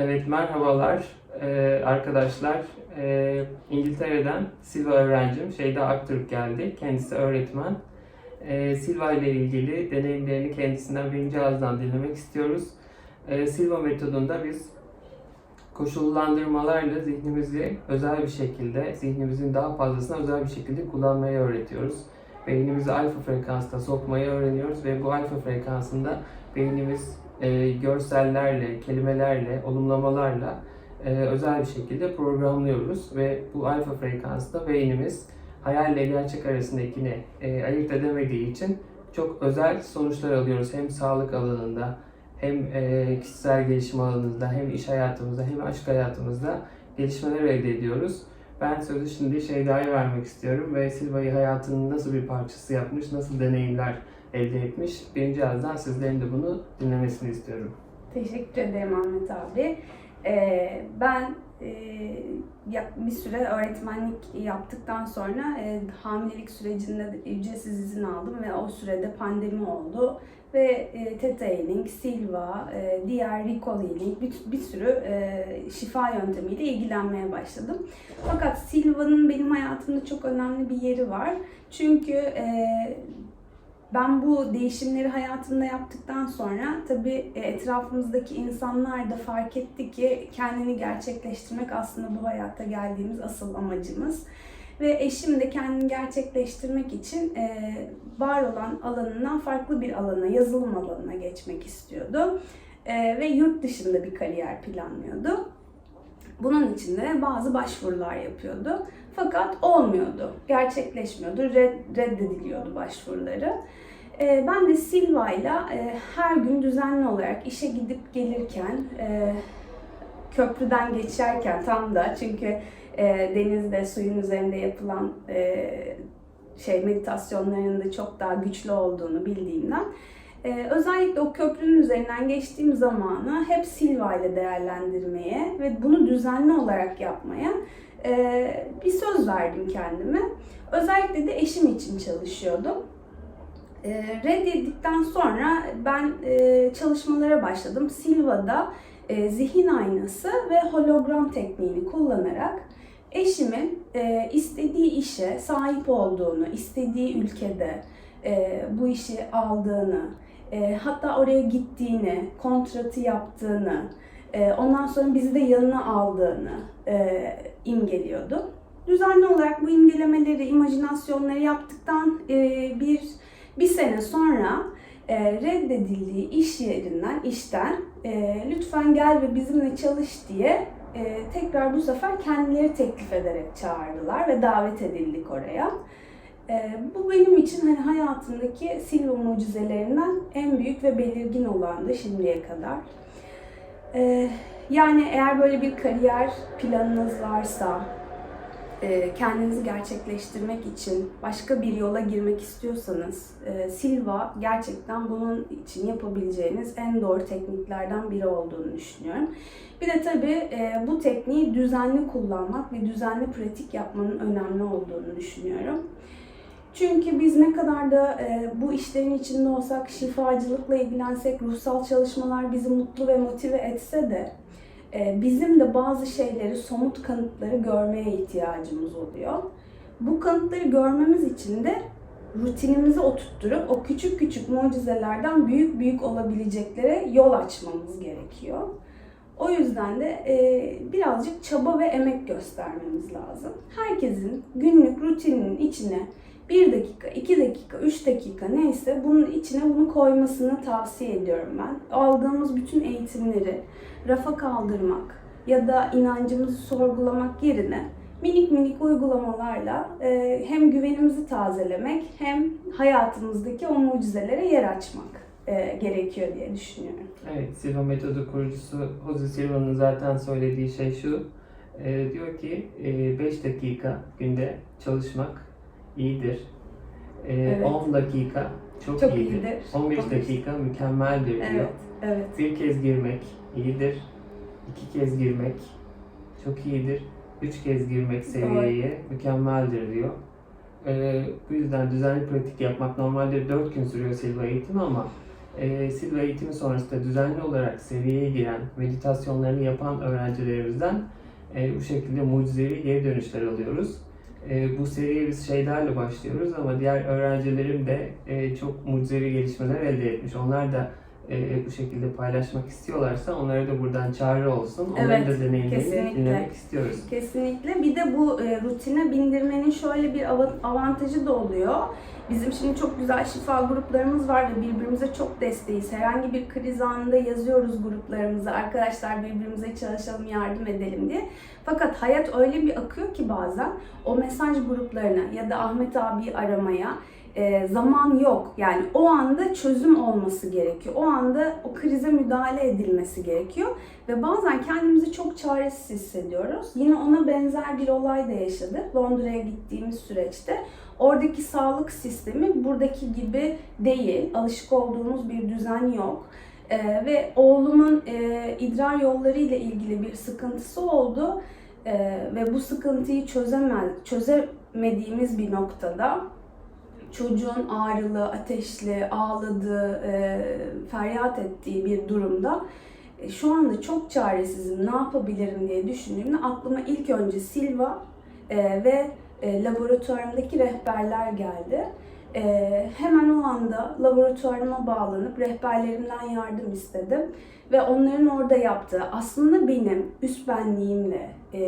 Evet, merhabalar Ee, arkadaşlar. Ee, İngiltere'den Silva öğrencim Şeyda Aktürk geldi. Kendisi öğretmen. Ee, Silva ile ilgili deneyimlerini kendisinden birinci ağızdan dinlemek istiyoruz. Ee, Silva metodunda biz koşullandırmalarla zihnimizi özel bir şekilde, zihnimizin daha fazlasını özel bir şekilde kullanmayı öğretiyoruz. Beynimizi alfa frekansta sokmayı öğreniyoruz ve bu alfa frekansında beynimiz e, görsellerle, kelimelerle, olumlamalarla e, özel bir şekilde programlıyoruz ve bu alfa frekansta beynimiz hayalle gerçek arasındakini e, ayırt edemediği için çok özel sonuçlar alıyoruz hem sağlık alanında hem e, kişisel gelişim alanında hem iş hayatımızda hem aşk hayatımızda gelişmeler elde ediyoruz. Ben sözü şimdi Şeyda'ya vermek istiyorum ve Silva'yı hayatının nasıl bir parçası yapmış, nasıl deneyimler elde etmiş. Birinci ağızdan sizlerin de bunu dinlemesini istiyorum. Teşekkür ederim Ahmet abi. Ee, ben e, bir süre öğretmenlik yaptıktan sonra e, hamilelik sürecinde de ücretsiz izin aldım ve o sürede pandemi oldu ve e, Theta Healing, Silva, e, diğer Recall Healing bir, bir sürü e, şifa yöntemiyle ilgilenmeye başladım. Fakat Silva'nın benim hayatımda çok önemli bir yeri var. Çünkü e, ben bu değişimleri hayatımda yaptıktan sonra tabii e, etrafımızdaki insanlar da fark etti ki kendini gerçekleştirmek aslında bu hayatta geldiğimiz asıl amacımız. Ve eşim de kendini gerçekleştirmek için e, var olan alanından farklı bir alana, yazılım alanına geçmek istiyordu. E, ve yurt dışında bir kariyer planlıyordu. Bunun için de bazı başvurular yapıyordu. Fakat olmuyordu, gerçekleşmiyordu, red- reddediliyordu başvuruları. Ee, ben de Silva'yla e, her gün düzenli olarak işe gidip gelirken, e, köprüden geçerken tam da çünkü e, denizde, suyun üzerinde yapılan e, şey meditasyonlarının da çok daha güçlü olduğunu bildiğimden e, özellikle o köprünün üzerinden geçtiğim zamanı hep Silva ile değerlendirmeye ve bunu düzenli olarak yapmaya e, bir söz verdim kendime. Özellikle de eşim için çalışıyordum. E, reddedildikten sonra ben e, çalışmalara başladım. Silva'da e, zihin aynası ve hologram tekniğini kullanarak eşimin e, istediği işe sahip olduğunu, istediği ülkede e, bu işi aldığını, e, hatta oraya gittiğini, kontratı yaptığını, e, ondan sonra bizi de yanına aldığını e, imgeliyordu. Düzenli olarak bu imgelemeleri, imajinasyonları yaptıktan e, bir bir sene sonra e, reddedildiği iş yerinden, işten e, lütfen gel ve bizimle çalış diye e, tekrar bu sefer kendileri teklif ederek çağırdılar ve davet edildik oraya. E, bu benim için hani hayatımdaki Silva mucizelerinden en büyük ve belirgin olandı şimdiye kadar. E, yani eğer böyle bir kariyer planınız varsa, kendinizi gerçekleştirmek için başka bir yola girmek istiyorsanız e, Silva gerçekten bunun için yapabileceğiniz en doğru tekniklerden biri olduğunu düşünüyorum. Bir de tabii e, bu tekniği düzenli kullanmak ve düzenli pratik yapmanın önemli olduğunu düşünüyorum. Çünkü biz ne kadar da e, bu işlerin içinde olsak, şifacılıkla ilgilensek, ruhsal çalışmalar bizi mutlu ve motive etse de e, bizim de bazı şeyleri, somut kanıtları görmeye ihtiyacımız oluyor. Bu kanıtları görmemiz için de rutinimizi oturtturup o küçük küçük mucizelerden büyük büyük olabileceklere yol açmamız gerekiyor. O yüzden de e, birazcık çaba ve emek göstermemiz lazım. Herkesin günlük rutininin içine bir dakika, iki dakika, üç dakika neyse bunun içine bunu koymasını tavsiye ediyorum ben. Aldığımız bütün eğitimleri rafa kaldırmak ya da inancımızı sorgulamak yerine minik minik uygulamalarla e, hem güvenimizi tazelemek hem hayatımızdaki o mucizelere yer açmak e, gerekiyor diye düşünüyorum. Evet, Silva metodu kurucusu Jose Silva'nın zaten söylediği şey şu. e, diyor ki 5 dakika günde çalışmak iyidir. E, Evet. 10 dakika çok, Çok iyidir. iyidir. 15 15 dakika mükemmeldir diyor. Evet, evet. Bir kez girmek iyidir. iki kez girmek çok iyidir. Üç kez girmek seviyeye mükemmeldir diyor. Ee, bu yüzden düzenli pratik yapmak normalde 4 gün sürüyor Silva eğitimi ama e, Silva eğitimi sonrasında düzenli olarak seviyeye giren, meditasyonlarını yapan öğrencilerimizden e, bu şekilde mucizevi geri dönüşler alıyoruz. E, bu seriye biz şeylerle başlıyoruz ama diğer öğrencilerim de e, çok mucizevi gelişmeler elde etmiş. Onlar da e, bu şekilde paylaşmak istiyorlarsa onlara da buradan çağrı olsun. Onların Evet, da deneyimlerini dinlemek istiyoruz. Kesinlikle. Bir de bu e, rutine bindirmenin şöyle bir ava- avantajı da oluyor. Bizim şimdi çok güzel şifa gruplarımız var ve birbirimize çok desteğiz. Herhangi bir kriz anında yazıyoruz gruplarımıza. Arkadaşlar birbirimize çalışalım, yardım edelim diye. Fakat hayat öyle bir akıyor ki bazen o mesaj gruplarına ya da Ahmet abi aramaya e, zaman yok. Yani o anda çözüm olması gerekiyor. O anda o krize müdahale edilmesi gerekiyor. Ve bazen kendimizi çok çaresiz hissediyoruz. Yine ona benzer bir olay da yaşadık Londra'ya gittiğimiz süreçte. Oradaki sağlık sistemi buradaki gibi değil. Alışık olduğumuz bir düzen yok. Ee, ve oğlumun e, idrar yolları ile ilgili bir sıkıntısı oldu. Ee, ve bu sıkıntıyı çözemez, çözemediğimiz bir noktada çocuğun ağrılı, ateşli, ağladığı, e, feryat ettiği bir durumda e, şu anda çok çaresizim, ne yapabilirim diye düşündüğümde aklıma ilk önce Silva e, ve e, laboratuvarımdaki rehberler geldi. E, hemen o anda laboratuvarıma bağlanıp rehberlerimden yardım istedim. Ve onların orada yaptığı aslında benim üst benliğimle, e,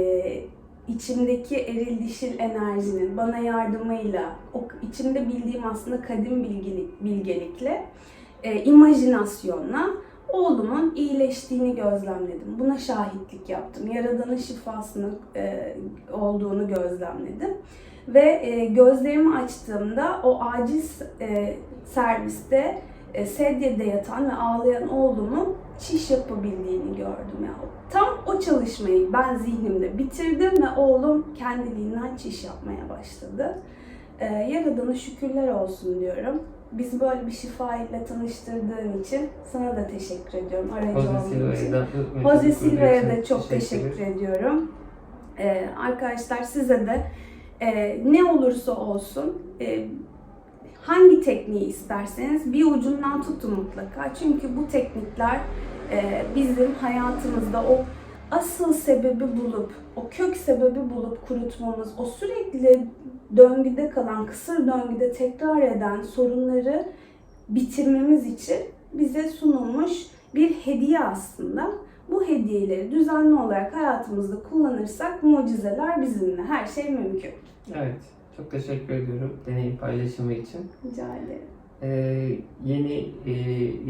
içimdeki eril dişil enerjinin bana yardımıyla, o içimde bildiğim aslında kadim bilgelik, bilgelikle, e, imajinasyonla oğlumun iyileştiğini gözlemledim. Buna şahitlik yaptım. Yaradanın şifasının e, olduğunu gözlemledim. Ve e, gözlerimi açtığımda o aciz e, serviste e, sedyede yatan ve ağlayan oğlumun çiş yapabildiğini gördüm ya. Tam o çalışmayı ben zihnimde bitirdim ve oğlum kendiliğinden çiş yapmaya başladı. E, Yaradan'a şükürler olsun diyorum. Bizi böyle bir şifa ile tanıştırdığın için sana da teşekkür ediyorum. Aracı Jose olduğun için. Jose Silva'ya da çok teşekkür ediyorum. Ee, arkadaşlar size de e, ne olursa olsun e, hangi tekniği isterseniz bir ucundan tutun mutlaka. Çünkü bu teknikler e, bizim hayatımızda o asıl sebebi bulup, o kök sebebi bulup kurutmamız, o sürekli döngüde kalan, kısır döngüde tekrar eden sorunları bitirmemiz için bize sunulmuş bir hediye aslında. Bu hediyeleri düzenli olarak hayatımızda kullanırsak mucizeler bizimle. Her şey mümkün. Evet, çok teşekkür ediyorum deneyim paylaşımı için. Rica ederim. Ee, yeni e,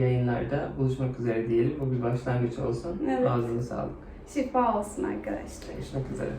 yayınlarda buluşmak üzere diyelim. Bu bir başlangıç olsun. Evet. Ağzına sağlık. Şifa olsun arkadaşlar. Görüşmek üzere.